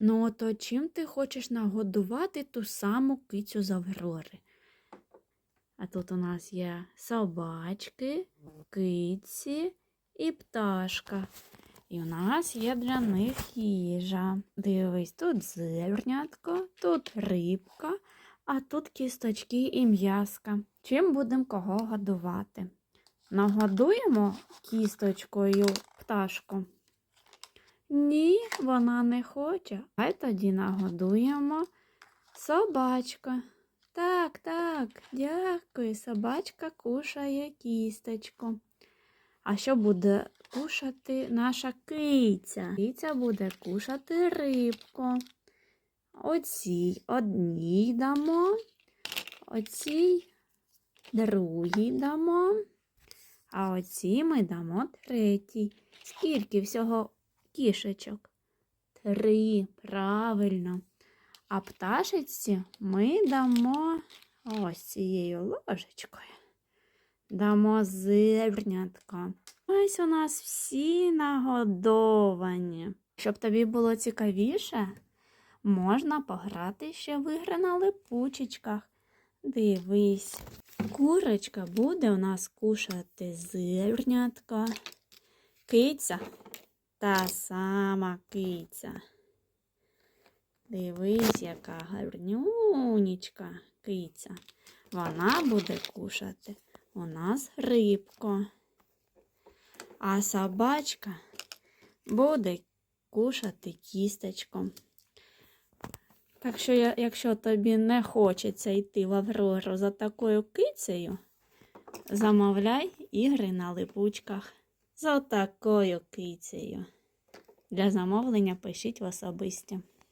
Ну, то чим ти хочеш нагодувати ту саму кицю з Аврори? А тут у нас є собачки, киці і пташка. І у нас є для них їжа. Дивись, тут зернятко, тут рибка, а тут кісточки і м'яска. Чим будемо кого годувати? Нагодуємо кісточкою пташку. Ні, вона не хоче. Хай тоді нагодуємо собачка. Так, так, дякую. Собачка кушає кісточку. А що буде кушати наша киця? Киця буде кушати рибку. Оцій одній дамо, оцій другій дамо, а оцій ми дамо третій. Скільки всього кішечок? Три, правильно. А пташечці ми дамо ось цією ложечкою. Дамо зернятко. Ось у нас всі нагодовані. Щоб тобі було цікавіше, можна пограти ще в ігри на липучечках. Дивись, курочка буде у нас кушати зернятко. Киця та сама киця. Дивись, яка гарнюнічка киця. Вона буде кушати у нас рибку. А собачка буде кушати кісточку. Так що, якщо тобі не хочеться йти в Аврору за такою кицею, замовляй ігри на липучках за такою кицею. Для замовлення пишіть в особисті.